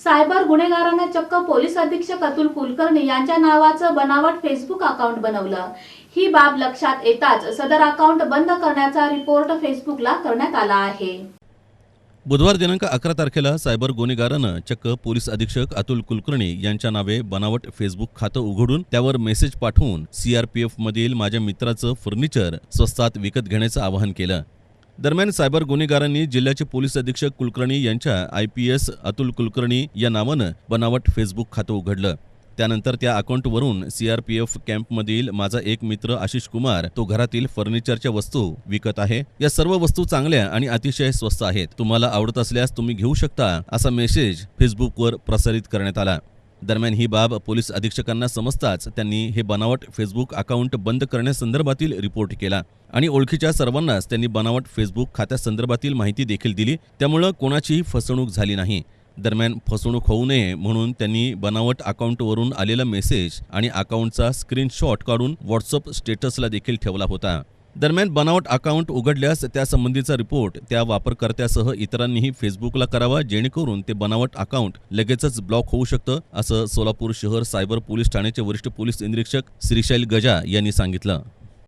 Cyber गुन्हेगारांना चक्क police अधीक्षक अतुल कुलकर्णी यांच्या नावाचं बनावट फेसबुक अकाउंट बनवलं. ही बाब लक्षात येताच सदर अकाउंट बंद करण्याचा रिपोर्ट फेसबुकला करण्यात आला आहे. बुधवार दिनांक अकरा तारखेला सायबर गुन्हेगारानं चक्क पोलीस अधीक्षक अतुल कुलकर्णी यांच्या नावे बनावट फेसबुक खातं उघडून त्यावर मेसेज पाठवून सीआरपीएफ मधील माझ्या मित्राचं फर्निचर स्वस्तात विकत घेण्याचं आवाहन केलं. दरम्यान सायबर गुन्हेगारांनी जिल्ह्याचे पोलीस अधीक्षक कुलकर्णी यांच्या I P S Atul Kulkarni या नावानं बनावट फेसबुक खातं उघडलं. त्यानंतर त्या अकाउंटवरून सीआरपीएफ कॅम्पमधील माझा एक मित्र आशिष कुमार तो घरातील फर्निचरच्या वस्तू विकत आहे. या सर्व वस्तू चांगल्या आणि अतिशय स्वस्त आहेत. तुम्हाला आवडत असल्यास तुम्ही घेऊ शकता असा मेसेज फेसबुकवर प्रसारित करण्यात आला. दरम्यान ही बाब पोलीस अधीक्षकांना समजताच त्यांनी हे बनावट फेसबुक अकाउंट बंद करण्यासंदर्भातील रिपोर्ट केला. आणि ओळखीच्या सर्वांनाच त्यांनी बनावट फेसबुक खात्यासंदर्भातील माहिती देखील दिली. त्यामुळं कोणाचीही फसवणूक झाली नाही. दरम्यान फसवणूक होऊ नये म्हणून त्यांनी बनावट अकाउंटवरून आलेला मेसेज आणि अकाउंटचा स्क्रीनशॉट काढून व्हॉट्सअप स्टेटसला देखील ठेवला होता. दरम्यान बनावट अकाउंट उघडल्यास त्यासंबंधीचा रिपोर्ट त्या वापरकर्त्यासह इतरांनीही फेसबुकला करावा जेणेकरून ते बनावट अकाउंट लगेचच ब्लॉक होऊ शकतं असं सोलापूर शहर सायबर पोलीस ठाण्याचे वरिष्ठ पोलीस निरीक्षक श्रीशैल गजा यांनी सांगितलं.